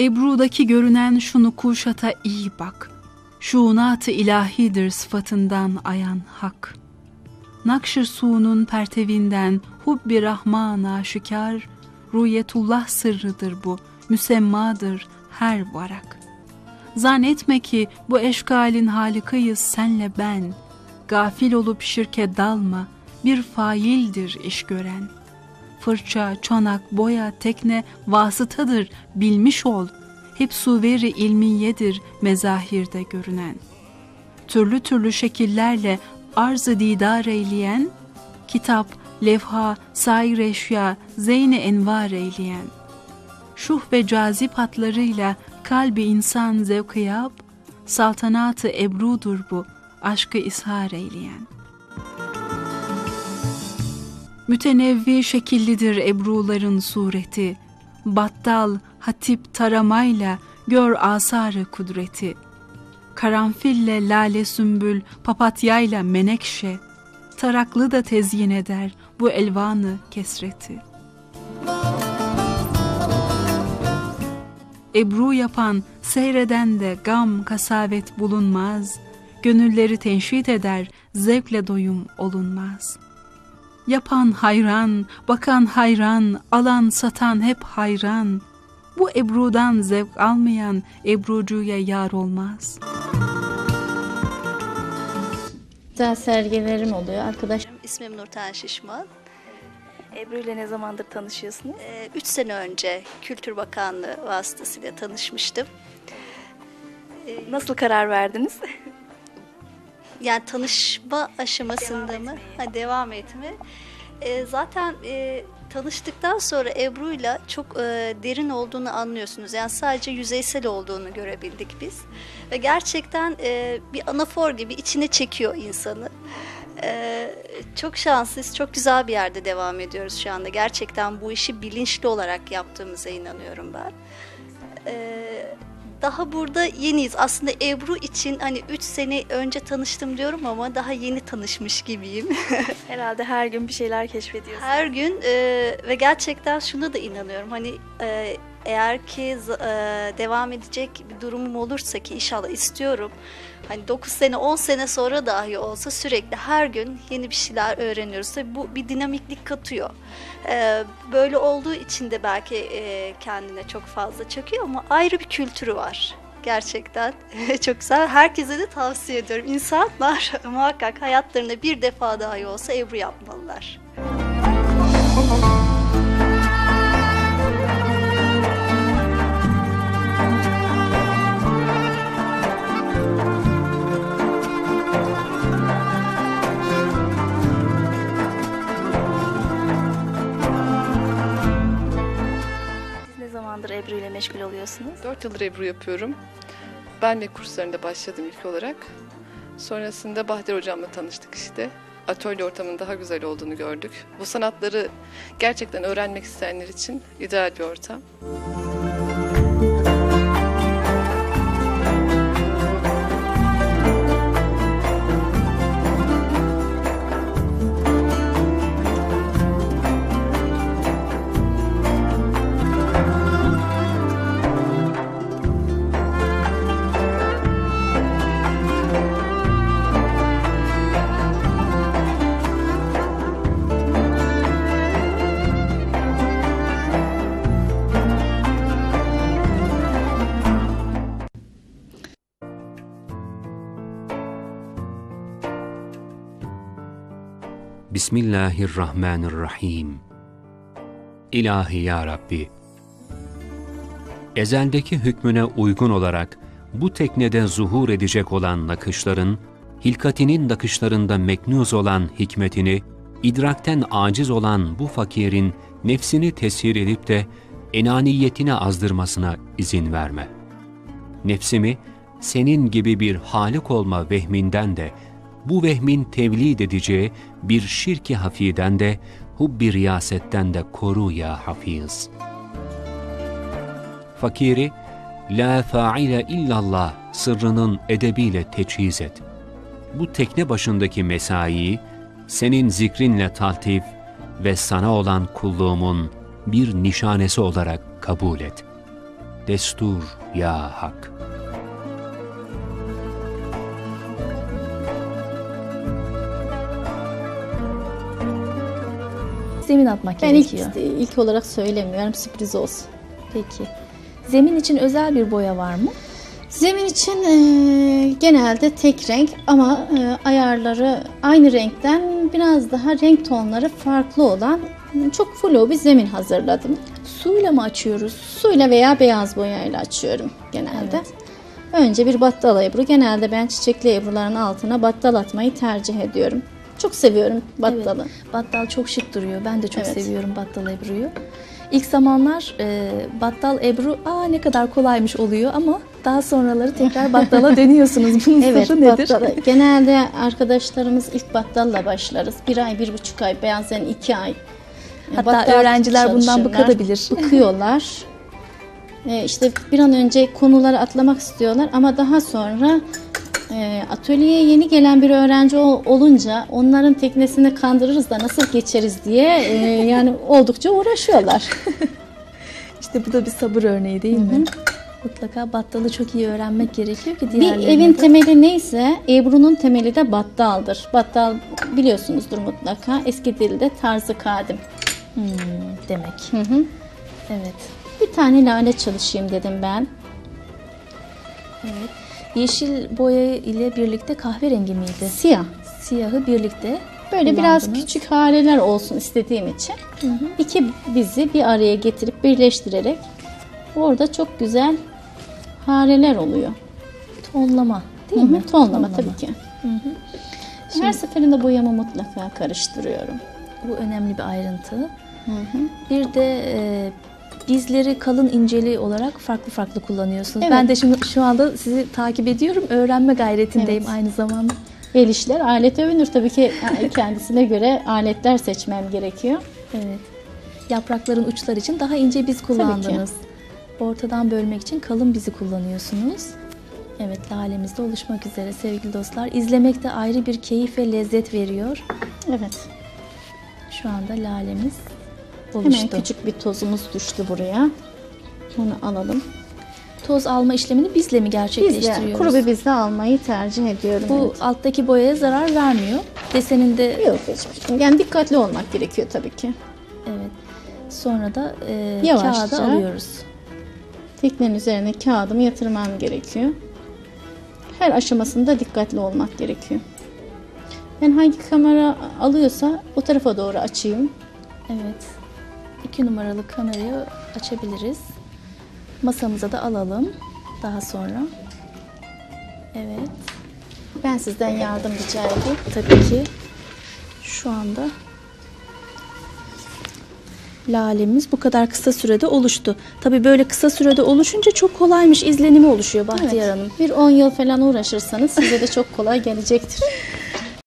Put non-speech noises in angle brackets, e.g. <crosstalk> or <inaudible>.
Ebru'daki görünen şunu kuşata iyi bak. Şuunat-ı ilahidir sıfatından ayan hak. Nakşır su'nun pertevinden hubbi rahman aşikar, ruyetullah sırrıdır bu, müsemmadır her varak. Zannetme ki bu eşkalin halikayız senle ben. Gafil olup şirke dalma, bir faildir iş gören. Fırça, çanak, boya, tekne vasıtadır, bilmiş ol. Hep suveri ilmiyedir mezahirde görünen. Türlü türlü şekillerle arz-ı didar eyleyen, kitap, levha, sair eşya, zeyni envar eyleyen. Şuh ve cazip hatlarıyla kalbi insan zevkı yap, saltanatı ebrudur bu, aşkı ishar eyleyen. Mütenevvi şekillidir ebruların sureti, battal, hatip taramayla gör asarı kudreti. Karanfille lale sümbül, papatyayla menekşe, taraklı da tezyin eder bu elvanı kesreti. Ebru yapan, seyreden de gam kasavet bulunmaz, gönülleri tenşit eder, zevkle doyum olunmaz. Yapan hayran, bakan hayran, alan satan hep hayran, bu Ebru'dan zevk almayan Ebrucuya yar olmaz.'' Güzel sergilerim oluyor. Arkadaş İsmim Nurten Şişman. Ebru ile ne zamandır tanışıyorsunuz? 3 sene önce Kültür Bakanlığı vasıtasıyla tanışmıştım. Nasıl karar verdiniz? <laughs> Yani tanışma aşamasında Devam mı? etmeyi. Ha, devam etme. E, zaten e, tanıştıktan sonra Ebru'yla çok e, derin olduğunu anlıyorsunuz. Yani sadece yüzeysel olduğunu görebildik biz. Ve gerçekten e, bir anafor gibi içine çekiyor insanı. E, çok şanslıyız, çok güzel bir yerde devam ediyoruz şu anda. Gerçekten bu işi bilinçli olarak yaptığımıza inanıyorum ben. E, daha burada yeniyiz. Aslında Ebru için hani 3 sene önce tanıştım diyorum ama daha yeni tanışmış gibiyim. <laughs> Herhalde her gün bir şeyler keşfediyorsunuz. Her gün e, ve gerçekten şuna da inanıyorum. Hani e, eğer ki e, devam edecek bir durumum olursa ki inşallah istiyorum. Hani 9 sene 10 sene sonra dahi olsa sürekli her gün yeni bir şeyler öğreniyoruz. Tabii bu bir dinamiklik katıyor. E, böyle olduğu için de belki e, kendine çok fazla çekiyor ama ayrı bir kültürü var. Gerçekten <laughs> çok güzel. Herkese de tavsiye ediyorum. İnsanlar <laughs> muhakkak hayatlarında bir defa dahi olsa Ebru yapmalılar. Siz 4 yıldır Ebru yapıyorum. Ben ve kurslarında başladım ilk olarak. Sonrasında Bahtiyar Hocam'la tanıştık işte. Atölye ortamının daha güzel olduğunu gördük. Bu sanatları gerçekten öğrenmek isteyenler için ideal bir ortam. Bismillahirrahmanirrahim. İlahi ya Rabbi, ezeldeki hükmüne uygun olarak bu teknede zuhur edecek olan nakışların, hilkatinin nakışlarında meknuz olan hikmetini, idrakten aciz olan bu fakirin nefsini tesir edip de enaniyetini azdırmasına izin verme. Nefsimi senin gibi bir halik olma vehminden de, bu vehmin tevlid edeceği bir şirki hafiden de, hubbi riyasetten de koru ya hafiz. Fakiri, la faile illallah sırrının edebiyle teçhiz et. Bu tekne başındaki mesaiyi, senin zikrinle taltif ve sana olan kulluğumun bir nişanesi olarak kabul et. destur ya hak. Zemin atmak Ben ilk, gerekiyor. ilk olarak söylemiyorum sürpriz olsun. Peki. Zemin için özel bir boya var mı? Zemin için e, genelde tek renk ama e, ayarları aynı renkten biraz daha renk tonları farklı olan çok flu bir zemin hazırladım. Suyla mı açıyoruz? Suyla veya beyaz boyayla açıyorum genelde. Evet. Önce bir battal ebru. Genelde ben çiçekli ebruların altına battal atmayı tercih ediyorum. Çok seviyorum battalı. Evet. Battal çok şık duruyor. Ben de çok Evet. seviyorum battal ebruyu. İlk zamanlar e, battal ebru aa ne kadar kolaymış oluyor ama daha sonraları tekrar <laughs> battala dönüyorsunuz. Bunun Evet, sırrı nedir? battalı. Genelde arkadaşlarımız ilk battalla başlarız. Bir ay, bir buçuk ay, bazen iki ay. Hatta Battal öğrenciler bundan bıkabilir. <laughs> Bıkıyorlar. Ee, işte bir an önce konuları atlamak istiyorlar ama daha sonra e, atölyeye yeni gelen bir öğrenci ol- olunca onların teknesini kandırırız da nasıl geçeriz diye e, <laughs> yani oldukça uğraşıyorlar. <laughs> İşte bu da bir sabır örneği değil mi? Mutlaka battalı çok iyi öğrenmek gerekiyor ki Bir diğerlerine evin de- temeli neyse Ebru'nun temeli de battaldır. Battal biliyorsunuzdur mutlaka. Eski dilde tarzı kadim. Hmm, demek. Hı hı. Evet. Bir tane lale çalışayım dedim ben. Evet. Yeşil boya ile birlikte kahverengi miydi? Siyah. Siyahı birlikte Böyle biraz küçük hareler olsun istediğim için. İki bizi bir araya getirip birleştirerek orada çok güzel hareler oluyor. tonlama değil Hı hı, mi? Tonlama tabii ki. Her seferinde boyamı mutlaka karıştırıyorum. Bu önemli bir ayrıntı. Bir de e, bizleri kalın inceli olarak farklı farklı kullanıyorsunuz. Evet. Ben de şimdi şu anda sizi takip ediyorum. Öğrenme gayretindeyim Evet. aynı zamanda. El işler alet övünür. Tabii ki yani kendisine göre aletler seçmem gerekiyor. Evet. Yaprakların uçlar için daha ince biz kullandınız. Ortadan bölmek için kalın bizi kullanıyorsunuz. Evet lalemiz de oluşmak üzere sevgili dostlar. İzlemek de ayrı bir keyif ve lezzet veriyor. Evet. Şu anda lalemiz oluştu. Hemen küçük bir tozumuz düştü buraya. Onu alalım. Toz alma işlemini bizle mi gerçekleştiriyoruz? kuru bir bizle almayı tercih ediyorum. Bu evet. alttaki boyaya zarar vermiyor. Deseninde Yok hiçbir şey. Yani dikkatli olmak gerekiyor tabii ki. evet. Sonra da e, Yavaşça. kağıda alıyoruz. Teknenin üzerine kağıdımı yatırmam gerekiyor. Her aşamasında dikkatli olmak gerekiyor. Ben hangi kamera alıyorsa o tarafa doğru açayım. Evet. İki numaralı kamerayı açabiliriz. Masamıza da alalım. Daha sonra. Evet. Ben sizden yardım rica edeyim. Tabii ki şu anda lalemiz bu kadar kısa sürede oluştu. Tabii böyle kısa sürede oluşunca çok kolaymış izlenimi oluşuyor Bahtiyar Evet. Hanım. Bir 10 yıl falan uğraşırsanız size de çok kolay gelecektir. <laughs>